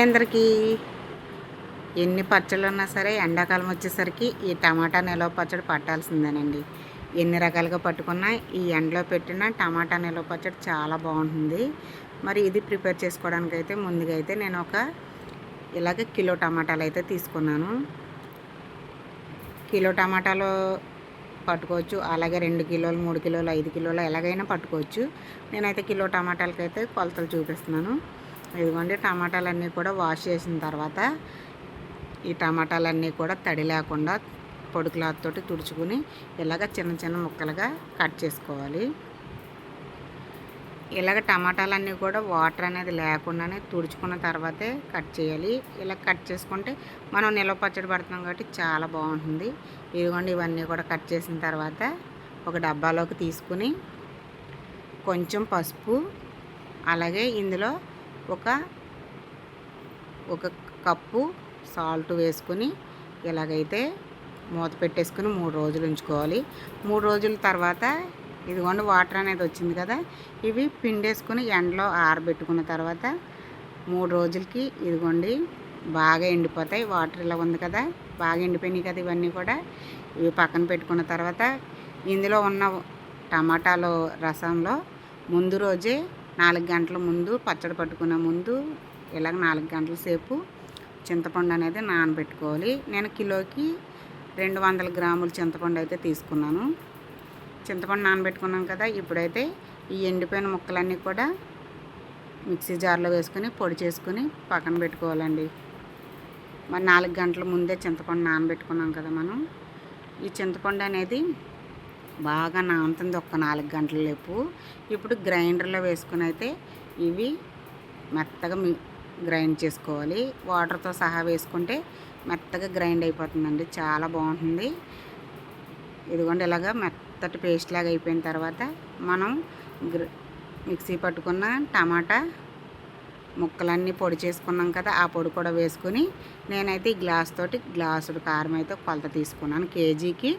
Hi అందరికీ. ఎన్ని పచ్చళ్ళు ఉన్నా సరే ఎండాకాలం వచ్చేసరికి ఈ టమాటా నిలవ పచ్చడి పట్టాల్సిందేనండి. ఎన్ని రకాలుగా పట్టుకున్నా ఈ ఎండలో పెట్టిన టమాటా నిలవ పచ్చడి చాలా బాగుంటుంది. మరి ఇది ప్రిపేర్ చేసుకోవడానికి అయితే ముందుగా అయితే నేను ఒక ఇలాగ కిలో టమాటాలు అయితే తీసుకున్నాను. కిలో టమాటాలు పట్టుకోవచ్చు. అలాగే రెండు కిలోలు మూడు కిలోలు ఐదు కిలోలు ఎలాగైనా పట్టుకోవచ్చు. నేనైతే కిలో టమాటాలకైతే కొలతలు చూపిస్తున్నాను. ఇదిగోండి టమాటాలన్నీ కూడా వాష్ చేసిన తర్వాత ఈ టమాటాలన్నీ కూడా తడి లేకుండా పొడి క్లాత్ తోటి తుడుచుకుని ఇలాగ చిన్న చిన్న ముక్కలుగా కట్ చేసుకోవాలి. ఇలాగ టమాటాలన్నీ కూడా వాటర్ అనేది లేకుండానే తుడుచుకున్న తర్వాతే కట్ చేయాలి. ఇలా కట్ చేసుకుంటే మనం నిల్వ పచ్చడి పడుతున్నాం కాబట్టి చాలా బాగుంటుంది. ఇదిగోండి ఇవన్నీ కూడా కట్ చేసిన తర్వాత ఒక డబ్బాలోకి తీసుకుని కొంచెం పసుపు అలాగే ఇందులో ఒక ఒక కప్పు సాల్ట్ వేసుకుని ఇలాగైతే మూత పెట్టేసుకుని మూడు రోజులు ఉంచుకోవాలి. మూడు రోజుల తర్వాత ఇదిగోండి వాటర్ అనేది వచ్చింది కదా ఇవి పిండేసుకుని ఎండలో ఆరబెట్టుకున్న తర్వాత మూడు రోజులకి ఇదిగోండి బాగా ఎండిపోతాయి. వాటర్ ఇలా ఉంది కదా బాగా ఎండిపోయినాయి కదా ఇవన్నీ కూడా. ఇవి పక్కన పెట్టుకున్న తర్వాత ఇందులో ఉన్న టమాటాలు రసంలో ముందు రోజే నాలుగు గంటల ముందు పచ్చడి పట్టుకునే ముందు ఇలాగ నాలుగు గంటల సేపు చింతపండు అనేది నానబెట్టుకోవాలి. నేను కిలోకి రెండు వందల గ్రాముల చింతపండు అయితే తీసుకున్నాను. చింతపండు నానబెట్టుకున్నాం కదా ఇప్పుడైతే ఈ ఎండిపోయిన ముక్కలన్నీ కూడా మిక్సీ జార్లో వేసుకొని పొడి చేసుకుని పక్కన పెట్టుకోవాలండి. మరి నాలుగు గంటల ముందే చింతపండు నానబెట్టుకున్నాం కదా మనం. ఈ చింతపండు అనేది బాగా నానుతుంది ఒక్క నాలుగు గంటల లేపు. ఇప్పుడు గ్రైండర్లో వేసుకుని అయితే ఇవి మెత్తగా గ్రైండ్ చేసుకోవాలి. వాటర్తో సహా వేసుకుంటే మెత్తగా గ్రైండ్ అయిపోతుందండి. చాలా బాగుంటుంది. ఇదిగోండి ఇలాగా మెత్తటి పేస్ట్ లాగా అయిపోయిన తర్వాత మనం గ్ర మిక్సీ పట్టుకున్న టమాటా ముక్కలన్నీ పొడి చేసుకున్నాం కదా ఆ పొడి కూడా వేసుకుని నేనైతే ఈ గ్లాస్ తోటి గ్లాసుడు కారం అయితే కొలత తీసుకున్నాను కేజీకి.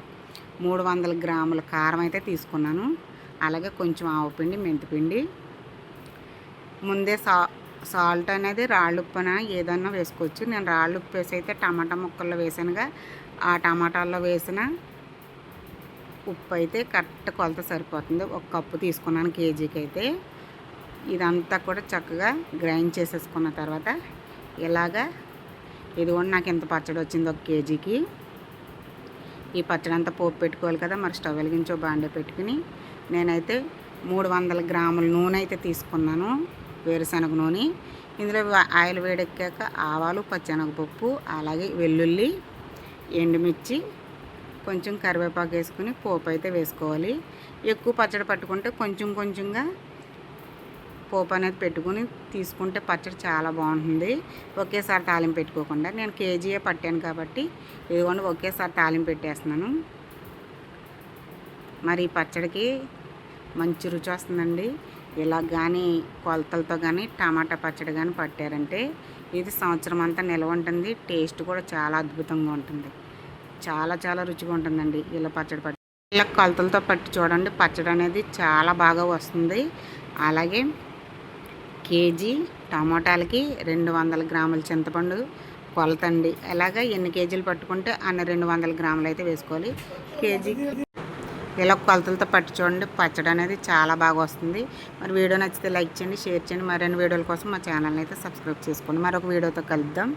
మూడు వందల గ్రాముల కారం అయితే తీసుకున్నాను. అలాగే కొంచెం ఆవుపిండి మెంతిపిండి ముందే సా సాల్ట్ అనేది రాళ్ళు ఉప్పున ఏదన్నా వేసుకోవచ్చు. నేను రాళ్ళు ఉప్పు వేసి అయితే టమాటా ముక్కల్లో వేసానుగా. ఆ టమాటాల్లో వేసిన ఉప్పు అయితే కరెక్ట్ కొలత సరిపోతుంది. ఒక కప్పు తీసుకున్నాను కేజీకి అయితే. ఇదంతా కూడా చక్కగా గ్రైండ్ చేసేసుకున్న తర్వాత ఇలాగా ఇది కూడా నాకు ఎంత పచ్చడి వచ్చింది ఒక కేజీకి. ఈ పచ్చడి అంతా పోపు పెట్టుకోవాలి కదా మరి స్టవ్ వెలిగించో బాండే పెట్టుకుని నేనైతే మూడు వందల గ్రాముల నూనె అయితే తీసుకున్నాను వేరుశనగ నూనె. ఇందులో ఆయిల్ వేడెక్కాక ఆవాలు పచ్చెనగపప్పు అలాగే వెల్లుల్లి ఎండుమిర్చి కొంచెం కరివేపాకు వేసుకుని పోపు అయితే వేసుకోవాలి. ఎక్కువ పచ్చడి పట్టుకుంటే కొంచెం కొంచెంగా పోపు అనేది పెట్టుకుని తీసుకుంటే పచ్చడి చాలా బాగుంటుంది. ఒకేసారి తాలింపు పెట్టుకోకుండా నేను కేజీయే పట్టాను కాబట్టి ఇదిగోండి ఒకేసారి తాలింపు పెట్టేస్తున్నాను. మరి ఈ పచ్చడికి మంచి రుచి వస్తుందండి. ఇలా కానీ కొలతలతో కానీ టమాటా పచ్చడి కానీ పట్టారంటే ఇది సంవత్సరం అంతా నిల్వ ఉంటుంది. టేస్ట్ కూడా చాలా అద్భుతంగా ఉంటుంది. చాలా చాలా రుచిగా ఉంటుందండి ఇలా పచ్చడి పట్టి. ఇలా కొలతలతో పట్టి చూడండి పచ్చడి అనేది చాలా బాగా వస్తుంది. అలాగే కేజీ టమాటాలకి రెండు వందల గ్రాముల చింతపండు కొలతండి. ఎలాగా ఎన్ని కేజీలు పట్టుకుంటే అన్ని రెండు వందల గ్రాములు అయితే వేసుకోవాలి. కేజీ ఇలా కొలతలతో పట్టి చూడండి. పచ్చడి అనేది చాలా బాగా వస్తుంది. మరి వీడియో నచ్చితే లైక్ చేయండి షేర్ చేయండి. మరిన్ని వీడియోల కోసం మా ఛానల్ని అయితే సబ్స్క్రైబ్ చేసుకోండి. మరొక వీడియోతో కలుద్దాం.